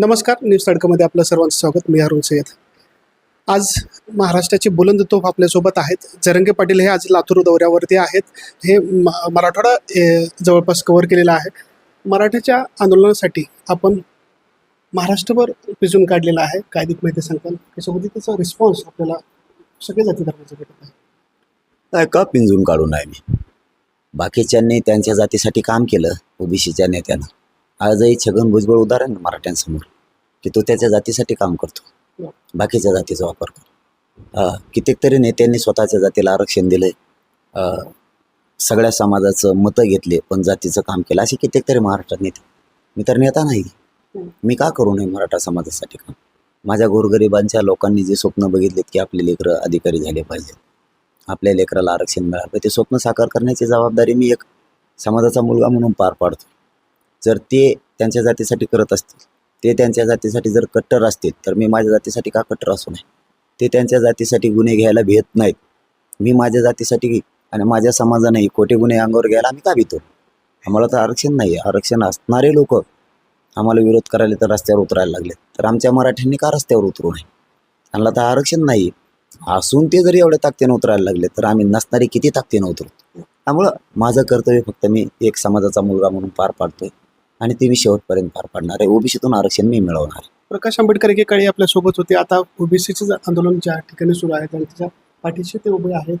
नमस्कार न्यूज तडकामध्ये आपलं सर्वांचं स्वागत. मी अरुण सय्यद. आज महाराष्ट्राचे बुलंद तोफ आपल्यासोबत आहेत. जरंगे पाटील हे आज लातूर दौऱ्यावरती आहेत. हे म मराठवाडा ए, जवळपास कव्हर केलेला आहे. मराठ्याच्या आंदोलनासाठी आपण महाराष्ट्रभर पिजून काढलेला आहे. कायदिक माहिती सांगताल? त्याच्यामध्ये त्याचा रिस्पॉन्स आपल्याला सगळे जाती धर्माचा भेटत आहे. काय का पिंजून काढून आहे मी? बाकीच्यांनी त्यांच्या जातीसाठी काम केलं ओबीसीच्या नेत्यानं. आजही छगन भुजबळ उदाहरण मराठ्यांसमोर की तो त्याच्या जातीसाठी काम करतो. बाकीच्या जातीचा वापर करतो. अं, कित्येक तरी नेत्यांनी स्वतःच्या जातीला आरक्षण दिलंय. अं, सगळ्या समाजाचं मतं घेतले पण जातीचं काम केलं. असे कित्येक तरी महाराष्ट्रात नेते. मी तर नेता नाही. मी का करू नये मराठा समाजासाठी काम? माझ्या गोरगरिबांच्या लोकांनी जे स्वप्न बघितलेत की आपले लेकरं अधिकारी झाले पाहिजेत. आपल्या लेकराला आरक्षण मिळालं ते स्वप्न साकार करण्याची जबाबदारी मी एक समाजाचा मुलगा म्हणून पार पाडतो. जर ते त्यांच्या जातीसाठी करत असतील ते त्यांच्या जातीसाठी जर कट्टर असतील तर मी माझ्या जातीसाठी का कट्टर असू नये? ते त्यांच्या जातीसाठी गुन्हे घ्यायला भेट नाहीत. मी माझ्या जातीसाठी आणि माझ्या समाजानेही खोटे गुन्हे अंगावर घ्यायला आम्ही का भीतो? आम्हाला तर आरक्षण नाही आहे आरक्षण असणारे लोक आम्हाला विरोध करायला तर रस्त्यावर उतरायला लागले तर आमच्या मराठ्यांनी का रस्त्यावर उतरू नये? त्यांना तर आरक्षण नाही असून ते जरी एवढ्या ताकदीनं उतरायला लागले तर आम्ही नसणारे किती ताकदीनं उतरू? त्यामुळं माझं कर्तव्य फक्त मी एक समाजाचा मुलगा म्हणून पार पाडतोय. आणि ते मी शेवटपर्यंत पार पाडणार आहे. ओबीसीतून आरक्षण मी मिळवणार. प्रकाश आंबेडकर एकेकाळी आपल्यासोबत होते. आता ओबीसीचं आंदोलन ज्या ठिकाणी सुरू आहे आणि त्याच्या पाठीशी ते उभे आहेत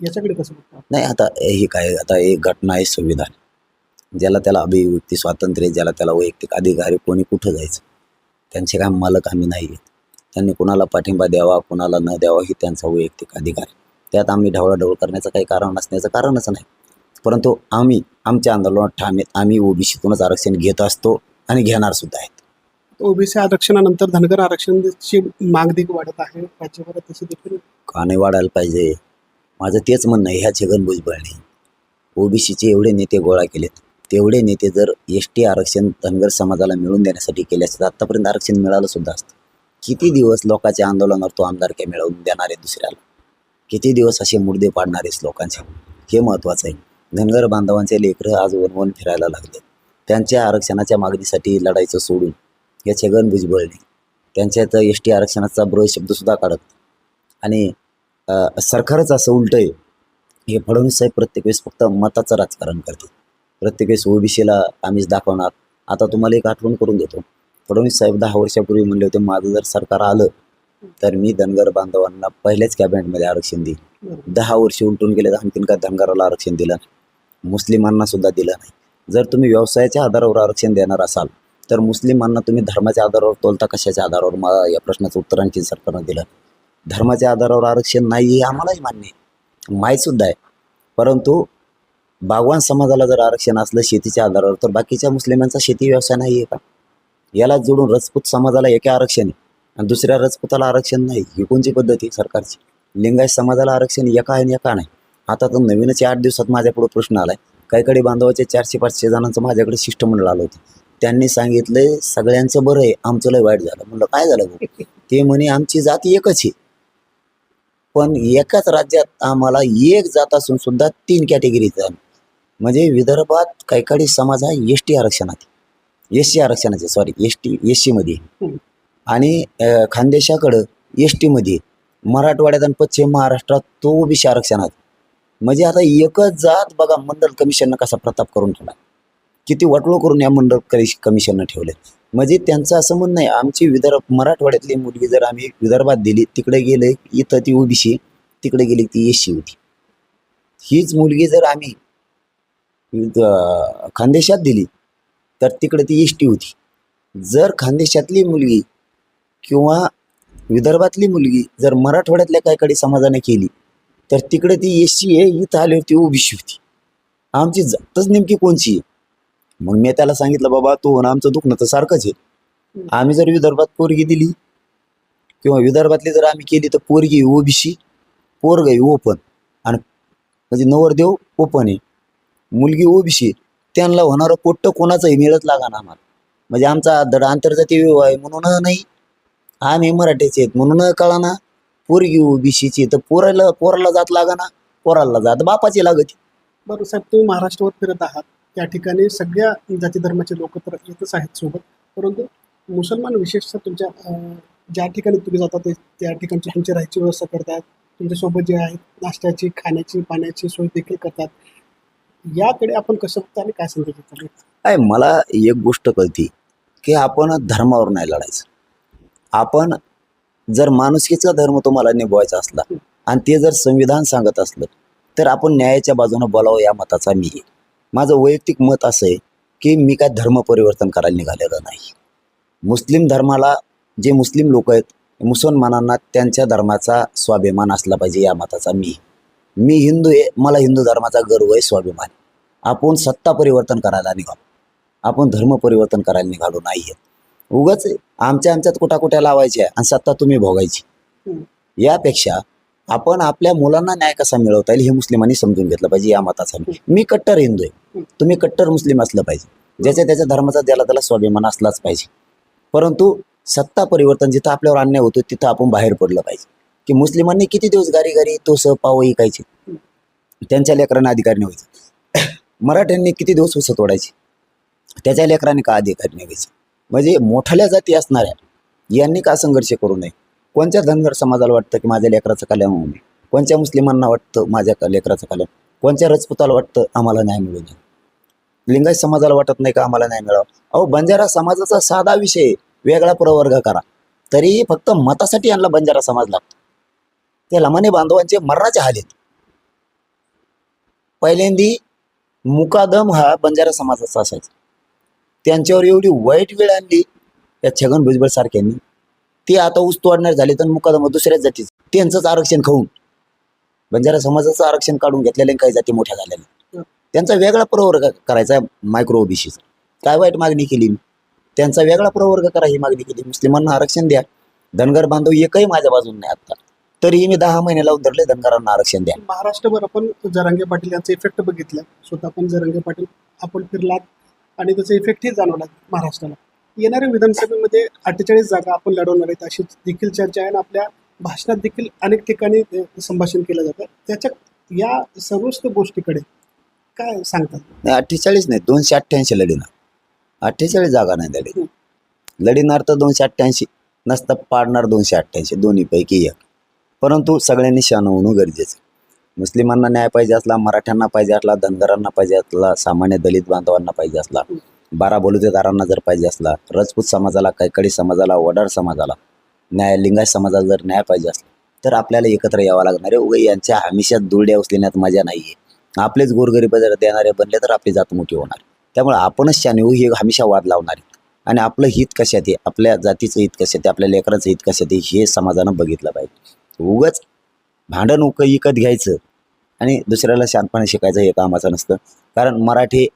याच्याकडे कसं बघता? नाही आता ही काय आता एक घटना आहे संविधान. ज्याला त्याला अभिव्यक्ती स्वातंत्र्य ज्याला त्याला वैयक्तिक अधिकार आहे कोणी कुठं जायचं? त्यांचे काय मालक आम्ही नाही आहेत. त्यांनी कुणाला पाठिंबा द्यावा कुणाला न द्यावा ही त्यांचा वैयक्तिक अधिकार त्यात आम्ही ढवळाढवळ करण्याचं काही कारण नसण्याचं कारणच नाही. परंतु आम्ही आमच्या आंदोलनात ठाम आहेत. आम्ही ओबीसीतूनच आरक्षण घेत असतो आणि घेणार सुद्धा आहेत. ओबीसी आरक्षणानंतर धनगर आरक्षणाची माग देखील वाढत आहे. राज्यभरात तशी देखील का नाही वाढायला पाहिजे? माझं तेच म्हणणं आहे ह्या छगन भुजबळने ओबीसीचे एवढे नेते गोळा केलेत. तेवढे नेते जर एस टी आरक्षण धनगर समाजाला मिळवून देण्यासाठी केले असते तर आत्तापर्यंत आरक्षण मिळालं सुद्धा असतं. किती दिवस लोकांच्या आंदोलनावर तो आमदारक्या मिळवून देणार आहे दुसऱ्याला? किती दिवस असे मुर्दे पाडणार आहेस लोकांचे? हे महत्त्वाचं आहे. धनगर बांधवांचे लेकरं आज वनवन फिरायला लागले. त्यांच्या आरक्षणाच्या मागणीसाठी लढायचं सोडून या छगन भुजबळने त्यांच्यात एस टी आरक्षणाचा ब्र शब्दसुद्धा काढत आणि सरकारच असं उलटं आहे हे फडणवीस साहेब प्रत्येक वेळेस फक्त मताचं राजकारण करते प्रत्येक वेळेस ओबीसीला आम्हीच दाखवणार. आता तुम्हाला एक आठवण करून देतो. फडणवीस साहेब दहा वर्षापूर्वी म्हणले होते माझं जर सरकार आलं तर मी धनगर बांधवांना पहिल्याच कॅबिनेटमध्ये आरक्षण देईन. दहा वर्ष उलटून गेले तर आणखीन काय धनगराला आरक्षण दिलं मुस्लिमांना सुद्धा दिलं नाही. जर तुम्ही व्यवसायाच्या आधारावर आरक्षण देणार असाल तर मुस्लिमांना तुम्ही धर्माच्या आधारावर तोलता कशाच्या आधारावर? मला या प्रश्नाचं उत्तर आणखी सरकारनं दिलं. धर्माच्या आधारावर आरक्षण नाही हे आम्हालाही मान्य आहे. माहीत आहे. परंतु बागवान समाजाला जर आरक्षण असलं शेतीच्या आधारावर तर बाकीच्या मुस्लिमांचा शेती व्यवसाय नाही आहे का? याला जोडून राजपूत समाजाला एका आरक्षण आहे आणि दुसऱ्या राजपूताला आरक्षण नाही. ही कोणची पद्धत आहे सरकारची? लिंगायत समाजाला आरक्षण एका आहे आणि एका नाही. आता तर नवीनच आठ दिवसात माझ्यापुढे प्रश्न आलाय. काही बांधवाचे चारशे पाचशे जणांचं माझ्याकडे शिष्टमंडळ आलं होतं. त्यांनी सांगितलंय सगळ्यांचं बरं आहे आमचं लय वाईट झालं. म्हणलं काय झालं? ते म्हणे आमची जाती एकच आहे. पण एकाच राज्यात आम्हाला एक जात असून सुद्धा तीन कॅटेगरीज आहे. म्हणजे विदर्भात कैकाडी समाज हा एस टी आरक्षणात एस सी आरक्षणाचे सॉरी एस टी एस सीमध्ये. आणि खानदेशाकडं एस टीमध्ये मराठवाड्यात आणि पश्चिम महाराष्ट्रात तो ओबीसी आरक्षणात म्हणजे आता एकच जात बघा मंडल कमिशननं कसा प्रताप करून ठेवला किती वटलो करून या मंडल कमिश- कमिशननं ठेवले म्हणजे त्यांचं असं म्हणणं आहे आमची विदर्भ मराठवाड्यातली मुलगी जर आम्ही विदर्भात दिली तिकडे गेले इथं ती ओबीसी तिकडे गेली ती एस सी होती. हीच मुलगी जर आम्ही खानदेशात दिली तर तिकडे ती एस टी होती. जर खानदेशातली मुलगी किंवा विदर्भातली मुलगी जर मराठवाड्यातल्या काही समाजाने केली तर तिकडे ती एस सी आहे इथं आल्यावरती ओबीसी होती आमची जातच नेमकी कोणची आहे? मग मी त्याला सांगितलं बाबा तो ना आमचं दुखणं तर सारखंच आहे. आम्ही जर विदर्भात पोरगी दिली किंवा विदर्भातली जर आम्ही केली तर पोरगी ओबीसी पोरग आहे ओपन. आणि म्हणजे नवरदेव ओपन आहे. मुलगी ओबीसी त्यांना होणारं पोट्ट कोणाचंही मिळत लागा ना आम्हाला. म्हणजे आमचा धड आंतरजातीय विवाह आहे म्हणून नाही. आम्ही मराठीचे आहेत म्हणून कळा ना पोरगी ओबीसीची तर पोराला पोराला जात लागा ना. पोराला जात बापाची लागत. बरं साहेब तुम्ही महाराष्ट्रावर फिरत आहात. त्या ठिकाणी सगळ्या जाती धर्माचे लोक तर येतच आहेत सोबत. परंतु मुसलमान विशेषतः तुमच्या अं, ज्या ठिकाणी तुम्ही जाता ते त्या ठिकाणची तुमची राहायची व्यवस्था करतात. तुमच्यासोबत जे आहेत नाश्त्याची खाण्याची पाण्याची सोय देखील करतात. याकडे आपण कसं बघतो आणि काय संदेश देतो? काय मला एक गोष्ट कळती की आपण धर्मावर नाही लढायचं. आपण जर माणुसकीचा धर्म तुम्हाला निभवायचा असला आणि ते जर संविधान सांगत असलं तर आपण न्यायाच्या बाजूने बोलावं या मताचा मी आहे. माझं वैयक्तिक मत असं आहे की मी काय धर्म परिवर्तन करायला निघालेलं नाही. मुस्लिम धर्माला जे मुस्लिम लोक आहेत मुसलमानांना त्यांच्या धर्माचा स्वाभिमान असला पाहिजे या मताचा मी मी हिंदू आहे मला हिंदू धर्माचा गर्व आहे स्वाभिमान आपण सत्ता परिवर्तन करायला निघालो. आपण धर्म परिवर्तन करायला निघालो नाही आहेत उगाच आमच्या आमच्यात कुठा कुठ्या लावायच्या आणि सत्ता तुम्ही भोगायची. यापेक्षा आपण आपल्या मुलांना न्याय कसा मिळवता येईल हे मुस्लिमांनी समजून घेतलं पाहिजे या मताचा. मी. कट्टर हिंदू आहे. तुम्ही कट्टर मुस्लिम असलं पाहिजे. ज्याच्या त्याच्या धर्माचा ज्याला त्याला स्वाभिमान असलाच पाहिजे. परंतु सत्ता परिवर्तन जिथं आपल्यावर अन्याय होतो तिथं आपण बाहेर पडलं पाहिजे. की मुस्लिमांनी किती दिवस गारी गारी तो पाव ऐकायचे त्यांच्या लेकरांना अधिकार नाही व्हायचं. मराठ्यांनी किती दिवस उसत तोडायचे त्याच्या लेकरांनी का अधिकार नाही व्हायचं? म्हणजे मोठ्या जाती असणाऱ्या यांनी का संघर्ष करू नये? कोणत्या धनगर समाजाला वाटतं की माझ्या लेकराचं कल्याण होऊ नये? कोणत्या मुस्लिमांना वाटतं माझ्या लेकराचं कल्याण? कोणत्या राजपुताला वाटतं आम्हाला न्याय मिळू नये? लिंगायत समाजाला वाटत नाही का आम्हाला न्याय मिळावा? अहो बंजारा समाजाचा साधा विषय वेगळा प्रवर्ग करा. तरी फक्त मतासाठी यांना बंजारा समाज लागतो ते लमाने बांधवांचे मरणाचे हाल आहेत. पहिल्यांदी मुकादम हा बंजारा समाजाचा असायचा. त्यांच्यावर एवढी वाईट वेळ आणली या छगन भुजबळ सारख्यांनी. ते आता ऊस तोडणार झाले तर मुकादम दुसऱ्याच जातीचं. त्यांचंच आरक्षण खाऊन. बंजारा समाजाचं आरक्षण काढून घेतलेले काही जाती मोठ्या झालेल्या त्यांचा वेगळा प्रवर्ग करायचा मायक्रो ओबीसीचा काय वाईट मागणी केली? मी त्यांचा वेगळा प्रवर्ग करा ही मागणी केली. मुस्लिमांना आरक्षण द्या. धनगर बांधव एकही माझ्या बाजून नाही आता. तरीही मी दहा महिने लावून धरले धनगरांना आरक्षण द्या. महाराष्ट्रभर आपण जरांगे पाटील यांचा इफेक्ट बघितला. स्वतः पण जरांगे पाटील आपण फिरलात. आणि त्याचा इफेक्टही जाणवला महाराष्ट्राला. येणाऱ्या विधानसभेमध्ये अठ्ठेचाळीस जागा आपण लढवणार आहेत अशी देखील चर्चा आहे आणि आपल्या भाषणात देखील अनेक ठिकाणी संभाषण केलं जातं. त्याच्यात या सर्वच गोष्टीकडे काय सांगतात नाही अठ्ठेचाळीस नाही दोनशे अठ्ठ्याऐंशी लढिणार अठ्ठेचाळीस जागा नाही लढी लढिणार तर दोनशे अठ्ठ्याऐंशी नसतं पाडणार दोनशे अठ्ठ्याऐंशी दोन्हीपैकी एक. परंतु सगळ्यांनी शान होणं गरजेचं. मुस्लिमांना न्याय पाहिजे असला मराठ्यांना पाहिजे असला धनगरांना पाहिजे असला सामान्य दलित बांधवांना पाहिजे असला बारा बलुतेदारांना जर पाहिजे असला राजपूत समाजाला कैकडी समाजाला वडार समाजाला न्याय लिंगायत समाजाला जर न्याय पाहिजे असला तर आपल्याला एकत्र यावं लागणार आहे. उगा यांच्या हमेशात दुरड्या उचलण्यात मजा नाही आहे आपलेच गोरगरीब जर देणारे बनले तर आपली जात मोठी होणार. त्यामुळे आपणच शाने होऊ हे हमेशा वाद लावणार आहेत. आणि आपलं हित कशात आहे? आपल्या जातीचं हित कशात आहे? आपल्या लेकरांचं हित कशात आहे? हे समाजानं बघितलं पाहिजे. उगाच भांडण उक विकत घ्यायचं आणि दुसऱ्याला शांतपणे शिकायचं हे कामाचं नसतं. कारण मराठी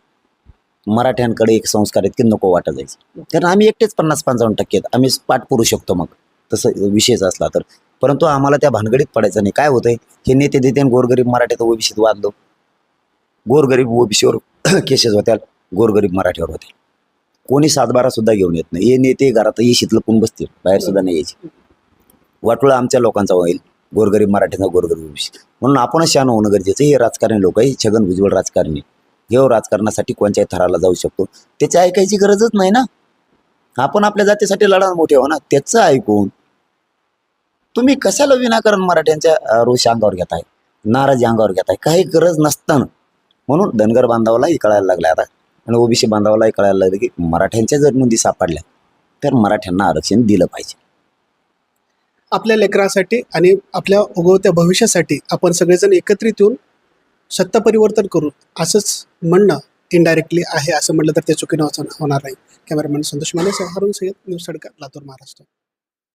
मराठ्यांकडे एक संस्कार आहेत की नको वाटत जायचं. कारण आम्ही एकटेच पन्नास पंचावन्न टक्के आहेत. आम्ही पाठ पुरू शकतो मग. तसं विषयच असला तर. परंतु आम्हाला त्या भानगडीत पडायचं नाही. काय होतंय? हे नेते देते आणि गोरगरीब मराठीत ओबीसीत वादलो. गोरगरीब ओबीसीवर केसेस होत्या गोरगरीब मराठीवर होते कोणी सातबारा सुद्धा घेऊन येत नाही. हे नेते घरात येशीत कोण बसतील. बाहेर सुद्धा नाही यायची. वाटोळा आमच्या लोकांचा होईल. गोरगरीब मराठीचा गोरगरीब ओबीसी म्हणून आपणच शान होणं गरजेचं हे राजकारणी लोक आहे. छगन भुजबळ राजकारणी. हे राजकारणासाठी कोणत्याही थराला जाऊ शकतो. त्याची ऐकायची गरजच नाही ना. आपण आपल्या जातीसाठी लढा मोठे हो ना त्याचं ऐकून तुम्ही कशाला विनाकारण मराठ्यांच्या रोष अंगावर घेताय? नाराजी अंगावर घेताय? काही गरज नसताना. म्हणून धनगर बांधावालाही कळायला लागलं आता. आणि ओबीसी बांधावालाही कळायला लागलं की मराठ्यांच्या जर नोंदी सापडल्या. तर मराठ्यांना आरक्षण दिलं पाहिजे. आपल्या लेकरासाठी आणि आपल्या उगवत्या भविष्यासाठी आपण सगळेजण एकत्रित येऊन सत्ता परिवर्तन करू असंच म्हणणं इनडायरेक्टली आहे असं म्हटलं तर ते चुकीनं होणार नाही. कॅमेरामॅन संतोष माने सह हरून सय्यद न्यूज सडका लातूर महाराष्ट्र.